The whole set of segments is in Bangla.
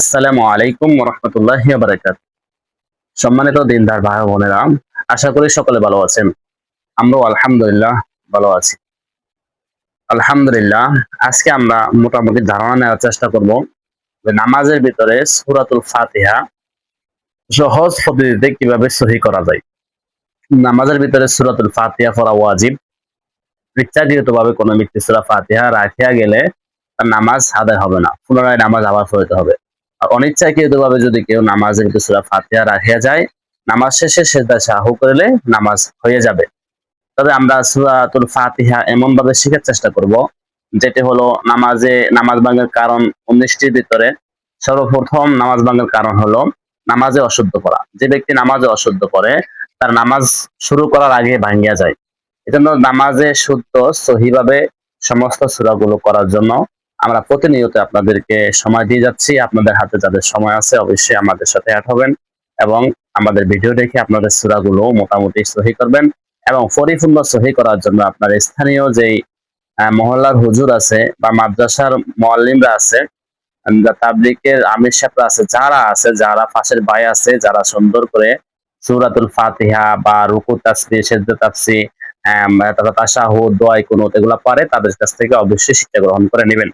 আসসালামু আলাইকুম রহমতুল্লাহ বারাকাত সম্মানিত দিনদার ভাই বোনেরা, আশা করি সকলে ভালো আছেন। আমরাও আলহামদুলিল্লাহ ভালো আছি। আলহামদুলিল্লাহ, আজকে আমরা মোটামুটি ধারণা নেওয়ার চেষ্টা করব যে নামাজের ভিতরে সুরাতুল ফাতিহা সহজ পদ্ধতিতে কীভাবে সহি করা যায়। নামাজের ভিতরে সুরাতুল ফাতিহা পড়া ওয়াজিব। ইচ্ছাকৃত ভাবে কোনো ব্যক্তি সুরা ফাতিহা রাখিয়া গেলে নামাজ আদায় হবে না, পুনরায় নামাজ আবার পড়তে হবে। আর অনিচ্ছাকৃত ভাবে যদি কেউ নামাজের ভিতরে সুরা ফাতিহা রাখিয়া যায়, নামাজ শেষে সেদা সাহু করলে নামাজ হয়ে যাবে। তবে আমরা সুরাতুল ফাতিহা এমন ভাবে শেখার চেষ্টা করব, যেটি হলো নামাজে, নামাজ ভাঙের কারণ উনিশটির ভিতরে সর্বপ্রথম নামাজ ভাঙের কারণ হলো নামাজে অশুদ্ধ করা। যে ব্যক্তি নামাজে অশুদ্ধ করে, তার নামাজ শুরু করার আগে ভাঙিয়া যায়। এজন্য নামাজে শুদ্ধ, সহিভাবে সমস্ত সুরাগুলো করার জন্য আমরা প্রতিনিয়ত আপনাদেরকে সময় দিয়ে যাচ্ছি। আপনাদের হাতে যাদের সময় আছে, অবশ্যই আমাদের সাথে অ্যাড হবেন এবং আমাদের ভিডিও দেখে আপনাদের সুরাগুলো মোটামুটি সহি করবেন এবং পরিপূর্ণ সহি করার জন্য আপনার স্থানীয় যেই মহল্লার হুজুর আছে বা মাদ্রাসার মোয়াল্লিমরা আছে তাবলিকের আমির সাহেবরা আছে, যারা আছে, যারা পাশের ভাই আছে, যারা সুন্দর করে সুরাতুল ফাতিহা বা রুকু সেদ্ধ তাফসি তারা তাশাহুদ দোয়াই কুনুত এগুলো পারে, তাদের কাছ থেকে অবশ্যই শিক্ষা গ্রহণ করে নেবেন।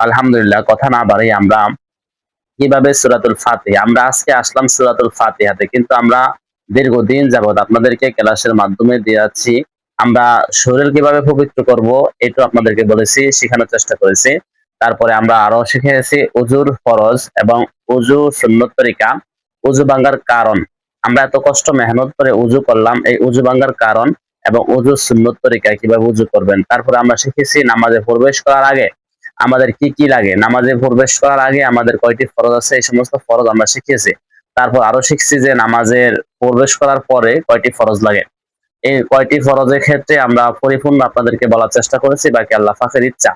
আলহামদুলিল্লাহ, কথা না বাড়াই আমরা কীভাবে সুরাতুল ফাতিহা, আমরা আজকে আসলাম সুরাতুল ফাতিহাতে, কিন্তু আমরা দীর্ঘদিন যাবত আপনাদেরকে ক্লাসের মাধ্যমে দিয়ে যাচ্ছি। আমরা শরীর কীভাবে পবিত্র করব, এটা আপনাদেরকে বলেছি, শেখানোর চেষ্টা করেছি। তারপরে আমরা আরও শিখেছি উজুর ফরজ এবং উজু সুন্নত তরিকা, উজু ভাঙ্গার কারণ। আমরা এত কষ্ট, মেহনত করে উজু করলাম, এই উজু ভাঙ্গার কারণ এবং উজু সুন্নত তরিকা কীভাবে উজু করবেন। তারপরে আমরা শিখেছি নামাজে প্রবেশ করার আগে আমাদের কি কি লাগে? নামাজে প্রবেশ করার আগে আমাদের কয়টি ফরজ আছে? এই সমস্ত ফরজ আমরা শিখিয়েছি। তারপর আরও শিখছি যে নামাজের প্রবেশ করার পরে কয়টি ফরজ লাগে। এই কয়টি ফরজের ক্ষেত্রে আমরা পরিপূর্ণ আপনাদেরকে বলার চেষ্টা করেছি, বাকি আল্লাহ ফাঁকের ইচ্ছা।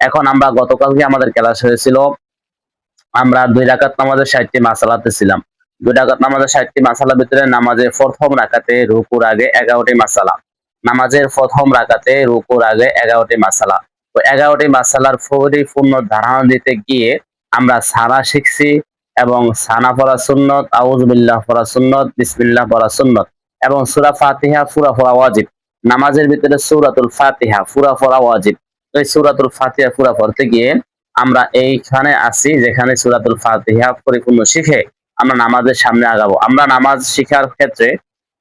এখন আমরা গতকালকে আমাদের ক্লাস হয়েছিল, আমরা দুই রাকাত নামাজের ষাটটি মাসালাতে ছিলাম। দুই রাকাত নামাজের ষাটটি মাসালার ভিতরে নামাজের প্রথম রাকাতে রুকুর আগে এগারোটি মাসালা। নামাজের প্রথম রাকাতে রুকুর আগে এগারোটি মাসালা। এগারোটি মাসালার পরিপূর্ণ ধারণা দিতে গিয়ে আমরা সানা শিখছি এবং সানা পড়া সুন্নত আউজবিল্লাহ পড়া সুন্নত, বিসমিল্লাহ পড়া সুন্নত এবং সুরা ফাতিহা ফুরা পড়া ওয়াজিব। নামাজের ভিতরে সুরাতুল ফাতিহা ফুরা পড়া ওয়াজিব। তো এই সুরাতুল ফাতিহা ফুরা পড়তে গিয়ে আমরা এইখানে আছি যেখানে সুরাতুল ফাতিহা পরিপূর্ণ শিখে আমরা নামাজের সামনে আগাবো। আমরা নামাজ শিখার ক্ষেত্রে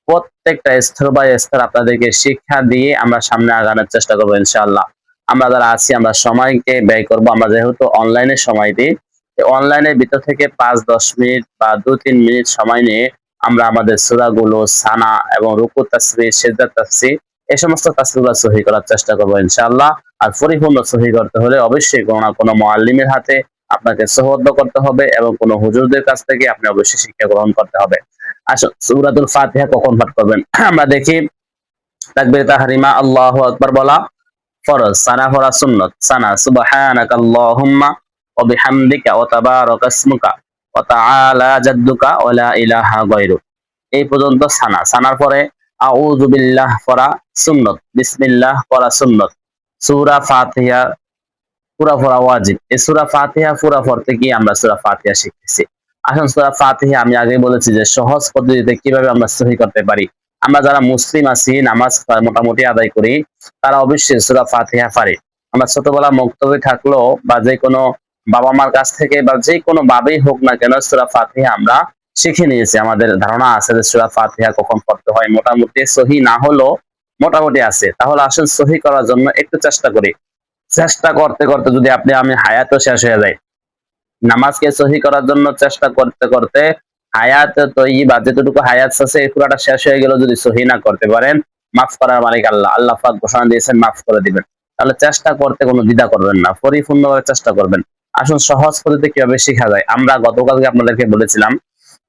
প্রত্যেকটা স্তর বাই স্তর আপনাদেরকে শিক্ষা দিয়ে আমরা সামনে আগানোর চেষ্টা করব ইনশাআল্লাহ। আমরা যারা আছি, আমরা সময়কে ব্যয় করব। আমরা যেহেতু অনলাইনে সময় দিই অনলাইনের ভিতর থেকে পাঁচ, দশ মিনিট বা দু, তিন মিনিট সময় নিয়ে আমরা আমাদের সুরাগুলো, সানা এবং রুকু তাসবি সেজদা তাসবি এই সমস্ত তাসবিগুলো সহি করার চেষ্টা করব ইনশাআল্লাহ। আর পরিপূর্ণ সহি করতে হলে অবশ্যই কোনো না কোনো মোয়াল্লিমের হাতে আপনাকে সহদ্দ করতে হবে এবং কোনো হুজুরদের কাছ থেকে আপনি অবশ্যই শিক্ষা গ্রহণ করতে হবে। আসুন, সুরাতুল ফাতিহা কখন পাঠ করবেন? আমরা দেখি, তাকবীর তাহরিমা, আল্লাহু আকবার বলা ফরজ। সানা ফরা সুন্নত। সানা সুবহানাকা আল্লাহুম্মা ওয়া বিহামদিকা ওয়া তাবারাকা ইসমুকা ওয়া তাআলা জাদ্দুকা ওয়া লা ইলাহা গায়রুক। এই পর্যন্ত সানা। সানার পরে আউযু বিল্লাহ পড়া সুন্নত। বিসমিল্লাহ পড়া সুন্নত। সূরা ফাতিহা পুরা পড়া ওয়াজিব। এই সূরা ফাতিহা পুরা পড়তে গিয়ে আমরা সূরা ফাতিহা শিখতেছি। আসুন সূরা ফাতিহা আমি আগে বলেছি যে সহজ পদ্ধতিতে কীভাবে আমরা সহি করতে পারি। আমরা যারা মুসলিম আছি, নামাজ মোটামুটি আদায় করি, তারা অবশ্যই সূরা ফাতিহা পারে আমরা ছোটবেলা মুক্তবে থাকলেও বা যে কোনো বাবা মার কাছ থেকে বা যে কোনো ভাবেই হোক না কেন সূরা ফাতিহা আমরা শিখে নিয়েছি। আমাদের ধারণা আছে যে সূরা ফাতিহা কখন পড়তে হয়, মোটামুটি সহি না হলেও মোটামুটি আছে। তাহলে আসুন সহি করার জন্য একটু চেষ্টা করি। চেষ্টা করতে করতে যদি আপনি আমি হায়াতও শেষ হয়ে যায় নামাজকে সহি করার জন্য চেষ্টা করতে করতে হায়াত তৈরি বা যেটুকু হায়াত আছে পুরাটা শেষ হয়ে গেল যদি সহি না করতে পারেন, মাফ করার মালিক আল্লাহ। আল্লাহ পাক ঘোষণা দিয়েছেন, মাফ করে দিবেন। তাহলে চেষ্টা করতে কোনো দ্বিধা করবেন না, পরিপূর্ণভাবে চেষ্টা করবেন। আসুন, সহজ পদ্ধতি কীভাবে শেখা যায়? আমরা গতকালকে আপনাদেরকে বলেছিলাম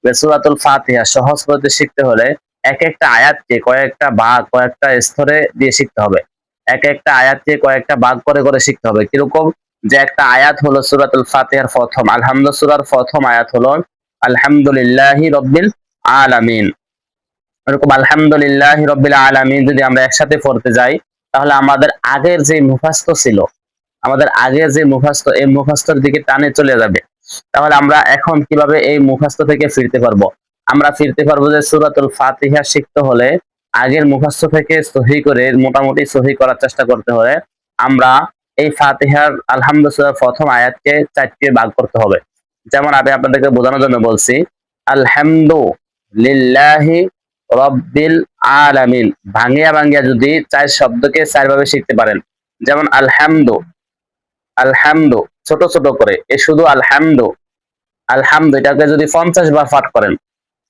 সূরাতুল ফাতিহা সহজ পদ্ধতি শিখতে হলে এক একটা আয়াতকে কয়েকটা ভাগ, কয়েকটা স্তরে দিয়ে শিখতে হবে। এক একটা আয়াতকে কয়েকটা ভাগ করে করে শিখতে হবে। কীরকম? যে একটা আয়াত হলো সূরাতুল ফাতিহার প্রথম। আলহামদুলিল্লাহ, সূরার প্রথম আয়াত হলো আলহামদুলিল্লাহি রব্বিল আলামিন। এরকম আলহামদুলিল্লাহি রব্বিল আলামিন যদি আমরা একসাথে পড়তে যাই, তাহলে আমাদের আগের যে মুখাস্ত ছিল, আমাদের আগের যে মুখাস্ত এই মুখাস্তর দিকে টানে চলে যাবে। তাহলে আমরা এখন কীভাবে এই মুখস্থ থেকে ফিরতে পারব? আমরা ফিরতে পারব যে সূরাতুল ফাতিহা শিখতে হলে আগের মুখস্থ থেকে সহি করে, মোটামুটি সহি করার চেষ্টা করতে হলে আমরা এই ফাতিহার আলহামদুলিল্লাহ প্রথম আয়াতকে চারটি ভাগ করতে হবে। যেমন আমি আপনাদেরকে বোঝানোর জন্য বলছি আলহামদু লিল্লাহি রব্বিল আলামিন। ভাঙিয়া ভাঙিয়া যদি চার শব্দকে চারভাবে শিখতে পারেন, যেমন আলহামদু আলহামদু ছোট ছোট করে, এ শুধু আলহামদু আলহামদু এটাকে যদি পঞ্চাশ বার পাঠ করেন,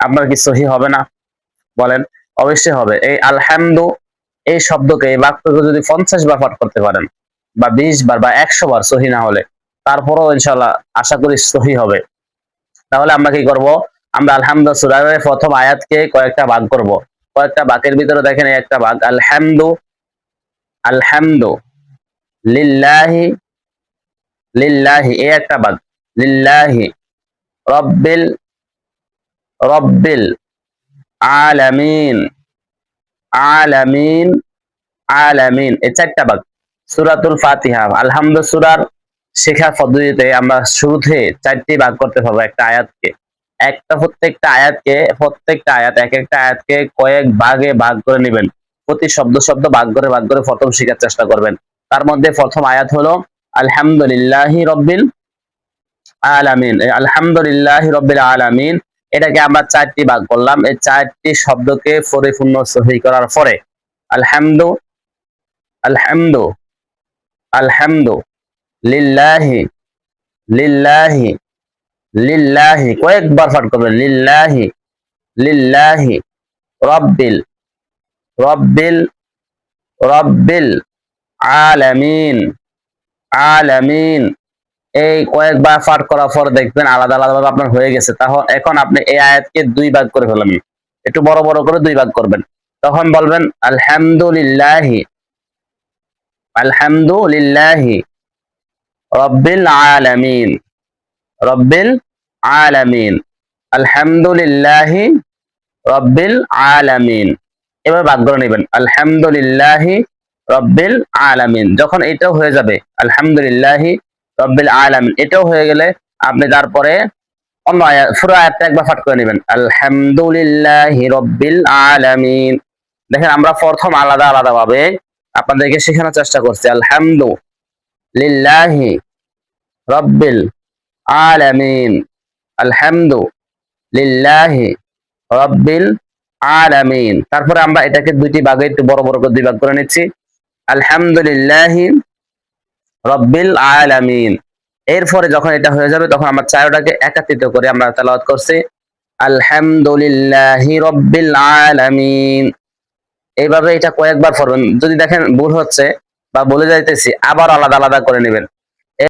আপনার কি সহি হবে না? বলেন, অবশ্যই হবে। এই আলহামদু এই শব্দকে এই বাক্যকে যদি পঞ্চাশ বার পাঠ করতে পারেন, বা বিশ বার বা একশো বার সহি না হলে তারপরও ইনশাল্লাহ আশা করি সহি হবে। তাহলে আমরা কি করব? আমরা সুরারের প্রথম আয়াতকে কয়েকটা ভাগ করব। কয়েকটা বাকের ভিতরে দেখেন একটা ভাগ, আলহামদু আলহামদু, লিল্লাহি লিল্লাহি, এই একটা ভাগ, লিল্লাহি, রব্বিল রব্বিল আলামিন আলামিন আলামিন, এই চারটা ভাগ, সূরাতুল ফাতিহা আলহামদু সূরার শেখার পদ্ধতিতে আমরা শুরুতে চারটি ভাগ করতে পারব, একটা আয়াতকে। একটা প্রত্যেকটা আয়াতকে, প্রত্যেকটা আয়াত, এক একটা আয়াতকে কয়েক ভাগে ভাগ করে নেবেন। প্রতি শব্দ শব্দ ভাগ করে ভাগ করে প্রথম শেখার চেষ্টা করবেন। তার মধ্যে প্রথম আয়াত হলো, আলহামদুলিল্লাহ রব্বিল আলামিন। আলহামদুলিল্লাহি রব্বিল আলামিন। এটাকে আমরা চারটি ভাগ করলাম। এই চারটি শব্দকে পরিপূর্ণ সহি করার পরে, আলহামদু আলহামদু আলহামদু। লিল্লাহি লিল্লাহি লিল্লাহি, কয়েকবার পাঠ করবেন, লিল্লাহি লিল্লাহি, রব্বিল রব্বিল রব্বিল আলামিন আলামিন। এই কয়েকবার পাঠ করার পর দেখবেন আলাদা আলাদা ভাবে আপনার হয়ে গেছে। তখন এখন আপনি এই আয়াতকে দুই ভাগ করে ফেলাম একটু বড় বড় করে দুই ভাগ করবেন। তখন বলবেন, আলহামদুলিল্লাহি আলহামদুলিল্লাহি রব্বিল আলামিন। রব্বিল আলামিন। আলহামদুলিল্লাহি রব্বিল আলামিন। এবার করে নেবেন। আলহামদুলিল্লাহি রব্বিল আলামিন। যখন এটাও হয়ে যাবে, আলহামদুলিল্লাহি রব্বিল আলামিন। এটাও হয়ে গেলে আপনি তারপরে অন্য পুরো আয়াতটা একবার পাঠ করে নেবেন। আলহামদুলিল্লাহি রব্বিল আলামিন। দেখেন আমরা প্রথম আলাদা আলাদা ভাবে আপনাদেরকে শেখানোর চেষ্টা করছি। আলহামদু লিল্লাহি রব্বিল আলামিন। আলহামদু লিল্লাহি রব্বিল আলামিন। তারপরে আমরা এটাকে দুইটি ভাগে একটু বড় বড় করে দুই ভাগ করে নিচ্ছি। আলহামদুলিল্লাহি রব্বিল আলামিন। এরপরে যখন এটা হয়ে যাবে, তখন আমরা চারটাকে একাত্রিত করে আমরা তেলাওয়াত করছি। আলহামদুলিল্লাহি রব্বিল আলামিন। এইভাবে এটা কয়েকবার পড়বেন। যদি দেখেন ভুল হচ্ছে বা বলে যাইতেছি, আবার আলাদা আলাদা করে নেবেন।